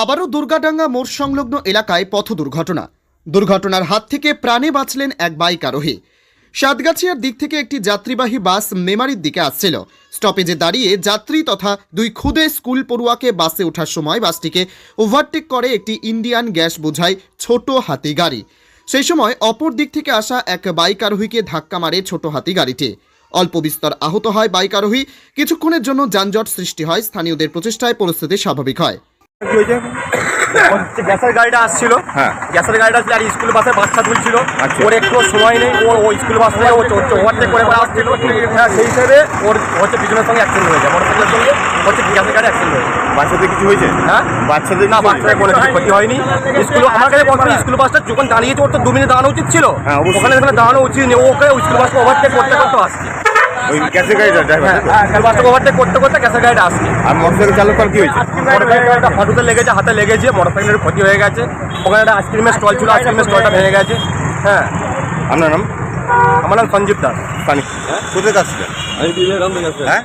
আবারও দুর্গাডাঙ্গা মোড় সংলগ্ন এলাকায় পথ দুর্ঘটনা। দুর্ঘটনার হাত থেকে প্রাণে বাঁচলেন এক বাইক আরোহী। সাতগাছিয়ার দিক থেকে একটি যাত্রীবাহী বাস মেমারির দিকে আসছিল। স্টপেজে দাঁড়িয়ে যাত্রী তথা দুই খুদে স্কুল পড়ুয়াকে বাসে ওঠার সময় বাসটিকে ওভারটেক করে একটি ইন্ডিয়ান গ্যাস বোঝাই ছোট হাতি গাড়ি। সেই সময় অপর দিক থেকে আসা এক বাইক আরোহীকে ধাক্কা মারে ছোট হাতি গাড়িটি। অল্প বিস্তর আহত হয় বাইক আরোহী। কিছুক্ষণের জন্য যানজট সৃষ্টি হয়। স্থানীয়দের প্রচেষ্টায় পরিস্থিতি স্বাভাবিক হয়। গ্যাসের গাড়িটা আসছিল। হ্যাঁ। গ্যাসের গাড়িটা আসছিল আর স্কুল বাসে বাচ্চা তুলছিল। আচ্ছা। ওর একটু সময় নেই। ও ওই স্কুল বাস থেকে ওভারটেক করে করে আসছিল। হ্যাঁ সেই হিসেবে ওর হচ্ছে পিছনের সঙ্গে অ্যাক্সিডেন্ট হয়ে যায় মোটরসাইকেলের সঙ্গে হচ্ছে গ্যাসের গাড়ি অ্যাক্সিডেন্ট হয়ে যায় বাচ্চাদের কিছু হয়েছে? হ্যাঁ? বাচ্চাদের না বাচ্চাদের কোনো কিছু ক্ষতি হয়নি। স্কুল আমার কাছে বলতো স্কুল বাসটা যখন দাঁড়িয়েছে ওর তো দু মিনিট দাঁড়ানো উচিত ছিল। হ্যাঁ, ওখানে ওখানে দাঁড়ানো উচিত নেই ওকে স্কুল বাসটা ওভারটেক করতে করতে আসছে। ওই গ্যাসের গাড়িটা ড্রাইভার হ্যাঁ স্কুল বাসটা ওভারটেক করতে করতে গ্যাসের গাড়িটা আসছে। আর মোটরসাইকেল চালক কি হয়েছে? মোটরসাইকেলটা হাঁটুতে লেগেছে হাতে লেগেছে মোটরসাইকেলের ক্ষতি হয়ে গেছে। ওখানে একটা আইসক্রিমের স্টল ছিল আইসক্রিমের স্টলটা ভেঙে গেছে। হ্যাঁ। আপনার নাম? আমার নাম সঞ্জীব দাস। স্থানিক কোথায় আসছিলেন হ্যাঁ?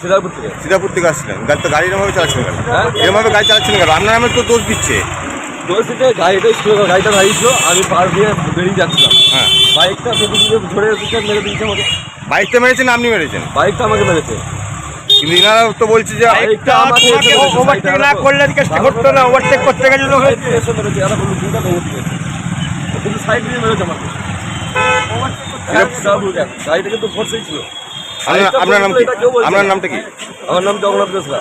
সিদারপুর থেকে। সিদাপুর থেকে আসছিলেন। গাড়ি তো গাড়ি এরমভাবে চালাচ্ছেন কেন? হ্যাঁ? এরমভাবে গাড়ি চালাচ্ছেন কেন? আপনার নামে তো দোষ দিচ্ছে। দোষিতে গাড়িটা স্কুল গাড়িটা দাঁড়িয়েছিল আমি পার দিয়ে বেরিয়ে যাচ্ছিলাম। হ্যাঁ। বাইকটা দিচ্ছে মেরে দিচ্ছে আমাকে। বাইকটা মেরেছেন আপনি মেরেছেন? বাইকটা আমাকে মেরেছে। কিন্তু ইনারা তো বলছে যে বাইকটা আমাকে ওভারটেক না করলে না ওভারটেক করতে গেলে তো এসে মেরেছে, এরা বলল, দুটা ভেঙে কিন্তু সাইড দিয়ে মেরেছে আমাকে। সিদারপুর গ্যাস। গাড়িটা কিন্তু ফোর্সেই ছিল আপনার- নাম কি। আপনার নামটা কি? আমার নাম জগন্নাথ বেসরা